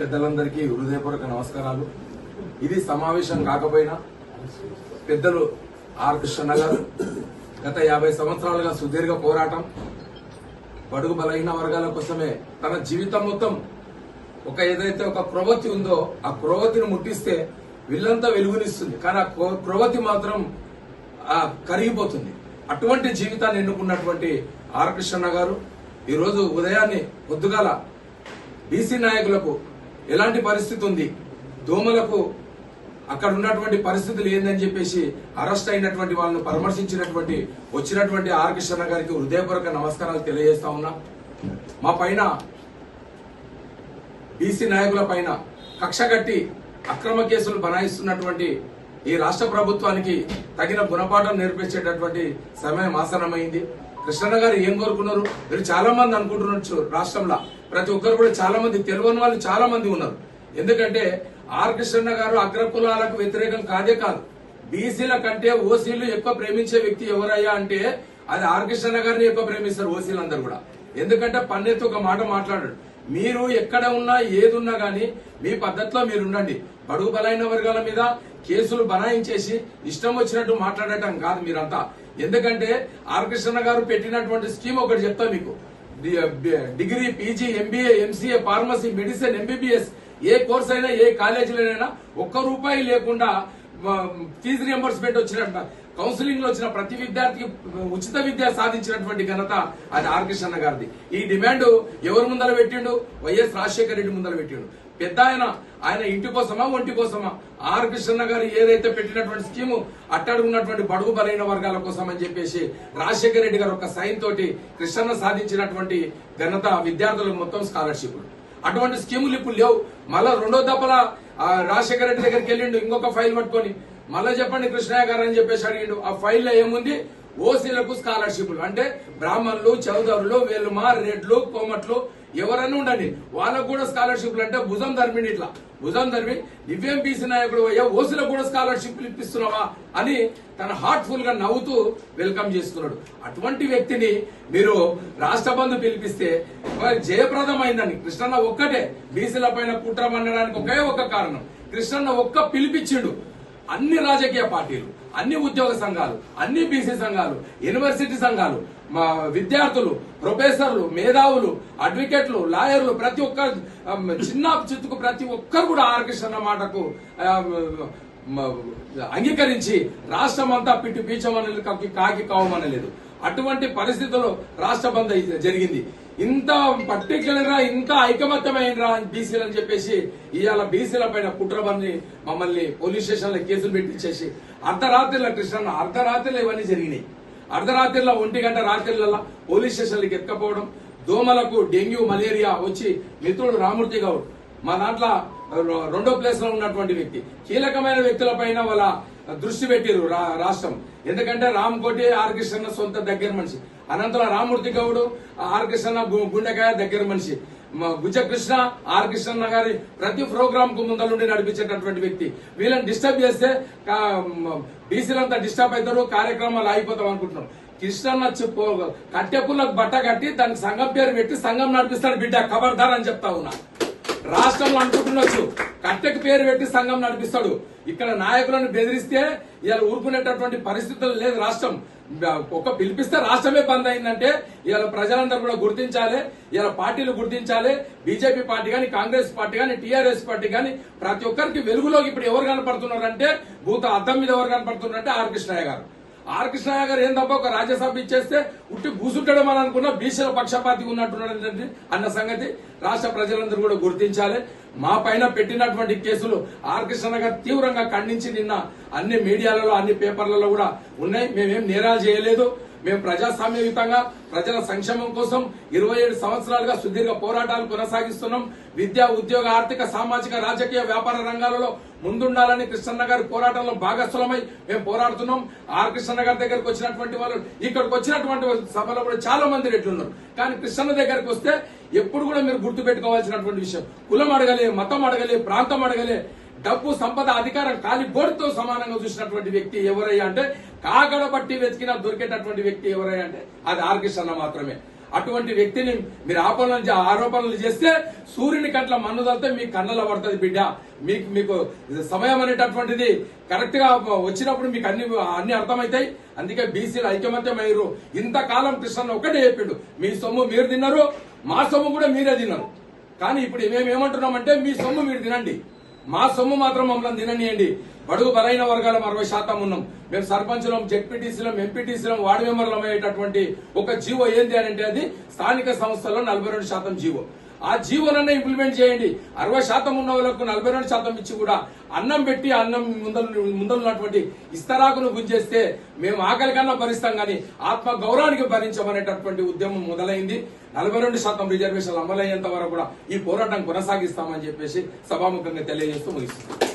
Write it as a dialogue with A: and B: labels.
A: పెద్దలందరికీ హృదయపూర్వక నమస్కారాలు. ఇది సమావేశం కాకపోయినా పెద్దలు ఆర్ కృష్ణ గారు గత యాభై సంవత్సరాలుగా సుదీర్ఘ పోరాటం బడుగు బలహీన వర్గాల కోసమే తన జీవితం మొత్తం ఒక ఏదైతే ఒక క్రొవతి ఉందో ఆ క్రొవతిని ముట్టిస్తే విల్లంతా వెలుగునిస్తుంది. కానీ ఆ క్రొ- మాత్రం కరిగిపోతుంది. అటువంటి జీవితాన్ని ఎన్నుకున్నటువంటి ఆర్ కృష్ణ గారు ఈరోజు ఉదయాన్నే పొద్దుగాల బీసీ నాయకులకు ఎలాంటి పరిస్థితి ఉంది? దోమలకు అక్కడ ఉన్నటువంటి పరిస్థితులు ఏందని చెప్పేసి అరెస్ట్ అయినటువంటి వాళ్ళను పరామర్శించినటువంటి వచ్చినటువంటి ఆర్ కృష్ణ గారికి హృదయపూర్వక నమస్కారాలు తెలియజేస్తా ఉన్నా. మా పైన బీసీ నాయకుల పైన కక్ష కట్టి అక్రమ కేసులు బనాయిస్తున్నటువంటి ఈ రాష్ట్ర ప్రభుత్వానికి తగిన గుణపాఠం నేర్పించేటటువంటి సమయం ఆసనమైంది కృష్ణ గారు ఏం కోరుకున్నారు? మీరు చాలా మంది అనుకుంటున్నారు రాష్ట్రంలో. ప్రతి ఒక్కరు కూడా చాలా మంది తెలియని వాళ్ళు చాలా మంది ఉన్నారు. ఎందుకంటే ఆర్ కృష్ణన్న గారు అగ్రకులాలకు వ్యతిరేకం కాదే కాదు. బీసీల కంటే ఓసీలు ఎక్కువ ప్రేమించే వ్యక్తి ఎవరయ్యా అంటే అది ఆర్ కృష్ణన్న గారిని ఎక్కువ ప్రేమిస్తారు ఓసీలు అందరు కూడా. ఎందుకంటే పన్నెత్తి ఒక మాట మాట్లాడాడు. మీరు ఎక్కడ ఉన్నా ఏదున్నా గానీ మీ పద్ధతిలో మీరు ఉండండి బడుగు బలైన వర్గాల మీద కేసులు బనాయించేసి ఇష్టం వచ్చినట్టు మాట్లాడటం కాదు మీరంతా. ఎందుకంటే ఆర్కృష్ణ గారు పెట్టినటువంటి స్కీమ్ ఒకటి చెప్తా మీకు. Uh, degree PG MBA MCA pharmacy medicine MBBS ఏ కోర్స్ అయినా ఏ కాలేజీలోనైనా ఒక్క రూపాయి లేకుండా ఫీజు రియంబర్స్మెంట్ వచ్చినట్టు కౌన్సిలింగ్లో వచ్చిన ప్రతి విద్యార్థికి uh, ఉచిత విద్య సాధించినటువంటి ఘనత అది ఆర్కృష్ణ గారిది. ఈ డిమాండ్ ఎవరు ముందర పెట్టిండు? వైఎస్ రాజశేఖర రెడ్డి ముందర పెట్టిండు. పెద్ద ఆయన ఆయన ఇంటి కోసమా ఒంటి కోసమా? ఆర్ కృష్ణ గారు ఏదైతే పెట్టినటువంటి స్కీము అట్టడుగున్నటువంటి బడుగు బలైన వర్గాల కోసం అని చెప్పేసి రాజశేఖర రెడ్డి గారు ఒక సైన్ తోటి కృష్ణ సాధించినటువంటి ఘనత విద్యార్థులకు మొత్తం స్కాలర్షిప్ అటువంటి స్కీములు ఇప్పుడు లేవు. మళ్ళా రెండో దప్పల రాజశేఖర రెడ్డి దగ్గరికి వెళ్ళిండు ఇంకొక ఫైల్ పట్టుకొని. మళ్ళా చెప్పండి కృష్ణయ్య గారు అని చెప్పేసి అడిగిండు ఆ ఫైల్లో ఏముంది? ఓసీలకు స్కాలర్షిప్లు. అంటే బ్రాహ్మణులు చౌదరులు వేలుమ రెడ్లు కోమట్లు ఎవరన్నా ఉండండి. వాళ్ళకు కూడా స్కాలర్షిప్లు అంటే భుజం ధర్మిని ఇట్లా. భుజం ధర్మి దివ్యం బీసీ నాయకుడు అయ్యా ఓసీలకు కూడా స్కాలర్షిప్లు ఇప్పిస్తున్నావా అని తన హార్ట్ఫుల్గా నవ్వుతూ వెల్కమ్ చేస్తున్నాడు. అటువంటి వ్యక్తిని మీరు రాష్ట్ర బంధు పిలిపిస్తే జయప్రదమైందని కృష్ణన్న ఒక్కటే. బీసీల పైన కుట్ర పన్నడానికి ఒకే ఒక కారణం. కృష్ణన్న ఒక్క పిలిపించిండు. అన్ని రాజకీయ పార్టీలు అన్ని ఉద్యోగ సంఘాలు అన్ని బీసీ సంఘాలు యూనివర్సిటీ సంఘాలు మా విద్యార్థులు ప్రొఫెసర్లు మేధావులు అడ్వకేట్లు లాయర్లు ప్రతి ఒక్క చిన్న చిత్తుకు ప్రతి ఒక్కరు కూడా ఆర్కృష్ణ మాటకు అంగీకరించి రాష్ట్రం అంతా పిట్టు పీచమనలేదు కాకి కాకి కావమనలేదు. అటువంటి పరిస్థితుల్లో రాష్ట్ర బంద్ జరిగింది. ఇంత పర్టికులర్గా ఇంత ఐకమత్యమైనరా బీసీలు అని చెప్పేసి ఇవాళ బీసీల పైన కుట్రబంది మమ్మల్ని పోలీస్ స్టేషన్లో కేసులు పెట్టించేసి అర్ధరాత్రిలో కృష్ణ అర్ధరాత్రిలో ఇవన్నీ జరిగినాయి. అర్ధరాత్రిలో ఒంటి గంట రాత్రిలలో పోలీస్ స్టేషన్లకు ఎత్తుకపోవడం దోమలకు డెంగ్యూ మలేరియా వచ్చి మిత్రుడు రామూర్తి గౌడ్ మా దాంట్లో రెండో ప్లేస్లో ఉన్నటువంటి వ్యక్తి. కీలకమైన వ్యక్తుల పైన వాళ్ళ దృష్టి పెట్టారు రా- రాష్ట్రం. ఎందుకంటే రామ్ కోటి ఆర్ కృష్ణ సొంత దగ్గర మనిషి. అనంతరం రామూర్తి గౌడు ఆర్ కృష్ణ గు- గుండెకాయ దగ్గర మనిషి. భుజకృష్ణ గుజకృష్ణ ఆర్ కృష్ణ గారి ప్రతి ప్రోగ్రామ్కు ముందలుండి నడిపించేటటువంటి వ్యక్తి. వీళ్ళని డిస్టర్బ్ చేస్తే బీసీలంతా డిస్టర్బ్ అవుతారు కార్యక్రమాలు ఆగిపోతాం అనుకుంటున్నాం కృష్ణన్న చెప్పు కట్టెపుల్లకు బట్ట కట్టి దానికి సంఘం పేరు పెట్టి సంఘం నడిపిస్తాడు బిడ్డ ఖబర్దార్ అని చెప్తా ఉన్నా. రాష్ట్రంలో అనుకుంటుండొచ్చు కట్టెకు పేరు పెట్టి సంఘం నడిపిస్తాడు. ఇక్కడ నాయకులను బెదిరిస్తే ఇవాళ ఊరుకునేటటువంటి పరిస్థితులు లేదు రాష్ట్రం. ఒక పిలిపిస్తే రాష్ట్రమే బంద్ అయిందంటే ఇవాళ ప్రజలందరూ కూడా గుర్తించాలి. ఇవాళ పార్టీలు గుర్తించాలి. బీజేపీ పార్టీ కానీ కాంగ్రెస్ పార్టీ కానీ టీఆర్ఎస్ పార్టీ కానీ ప్రతి ఒక్కరికి వెలుగులోకి ఇప్పుడు ఎవరు కనపడుతున్నారంటే భూత అద్దం మీద ఎవరు కనపడుతున్నారంటే ఆర్ కృష్ణయ్య గారు. ఆర్ కృష్ణయ్య గారు ఏం తప్ప ఒక రాజ్యసభ ఇచ్చేస్తే ఉట్టి కూసుంటాడు అని అనుకున్న బీసీల పక్షపాతి ఉన్నట్టున్నాడు అన్న సంగతి. రాష్ట్ర ప్రజలందరూ కూడా గుర్తించాలి. మా పైన పెట్టినటువంటి కేసులు ఆర్ కృష్ణ గారు తీవ్రంగా ఖండించి నిన్న అన్ని మీడియాలలో అన్ని పేపర్లలో కూడా ఉన్నాయి. మేమేం నేరాలు చేయలేదు. మేము ప్రజాస్వామ్యయుతంగా ప్రజల సంక్షేమం కోసం ఇరవై ఏడు సంవత్సరాలుగా సుదీర్ఘ పోరాటాలు కొనసాగిస్తున్నాం. విద్యా ఉద్యోగ ఆర్థిక సామాజిక రాజకీయ వ్యాపార రంగాలలో ముందుండాలని కృష్ణన్న గారి పోరాటంలో భాగస్వామై మేము పోరాడుతున్నాం. ఆర్ కృష్ణన్న గారి దగ్గరకు వచ్చినటువంటి వాళ్ళు ఇక్కడికి వచ్చినటువంటి సభలో కూడా చాలా మంది రెట్లున్నారు కానీ కృష్ణన్న దగ్గరకు వస్తే ఎప్పుడు కూడా మీరు గుర్తు పెట్టుకోవాల్సినటువంటి విషయం కులం అడగలే మతం అడగలే ప్రాంతం అడగలే డబ్బు సంపద అధికారం కాలి బోర్డుతో సమానంగా చూసినటువంటి వ్యక్తి ఎవరయ్యా అంటే కాగడ బట్టి వెతికినా దొరికేటటువంటి వ్యక్తి ఎవరయ్యా అంటే అది ఆర్ మాత్రమే. అటువంటి వ్యక్తిని మీరు ఆపణలు ఆరోపణలు చేస్తే సూర్యుని కంట్ల మన్ను మీ కన్నుల పడుతుంది బిడ్డ. మీకు మీకు సమయం అనేటటువంటిది కరెక్ట్గా వచ్చినప్పుడు మీకు అన్ని అన్ని అర్థమవుతాయి అందుకే బీసీలు ఐకమత్యమయ్యారు. ఇంతకాలం కృష్ణ ఒకటే చెప్పిండు మీ సొమ్ము మీరు తిన్నారు మా సొమ్ము కూడా మీరే తిన్నారు. కానీ ఇప్పుడు మేము ఏమంటున్నామంటే మీ సొమ్ము మీరు తినండి. మా సొమ్ము మాత్రం మమ్మల్ని తిననియండి. బడుగు బలైన వర్గాలం అరవై శాతం ఉన్నాం. మేము సర్పంచులం జెడ్పీటీసీలం ఎంపీటీసీలం వార్డు మెంబర్లం అయ్యేటటువంటి ఒక జీవో ఏంది అని అంటే అది స్థానిక సంస్థల్లో నలభై రెండు శాతం జీవో. ఆ జీవోనన్నా ఇంప్లిమెంట్ చేయండి. అరవై శాతం ఉన్న వాళ్ళకు నలభై రెండు శాతం ఇచ్చి కూడా అన్నం పెట్టి అన్నం ముందలు ముందలున్నటువంటి ఇస్తరాకును గుంజేస్తే మేము ఆకలి కన్నా భరిస్తాం కానీ ఆత్మ గౌరవానికి భరించమనేటటువంటి ఉద్యమం మొదలైంది. నలభై రెండు శాతం రిజర్వేషన్లు అమలయ్యేంత వరకు కూడా ఈ పోరాటం కొనసాగిస్తామని చెప్పేసి సభాముఖంగా తెలియజేస్తూ ముగిస్తుంది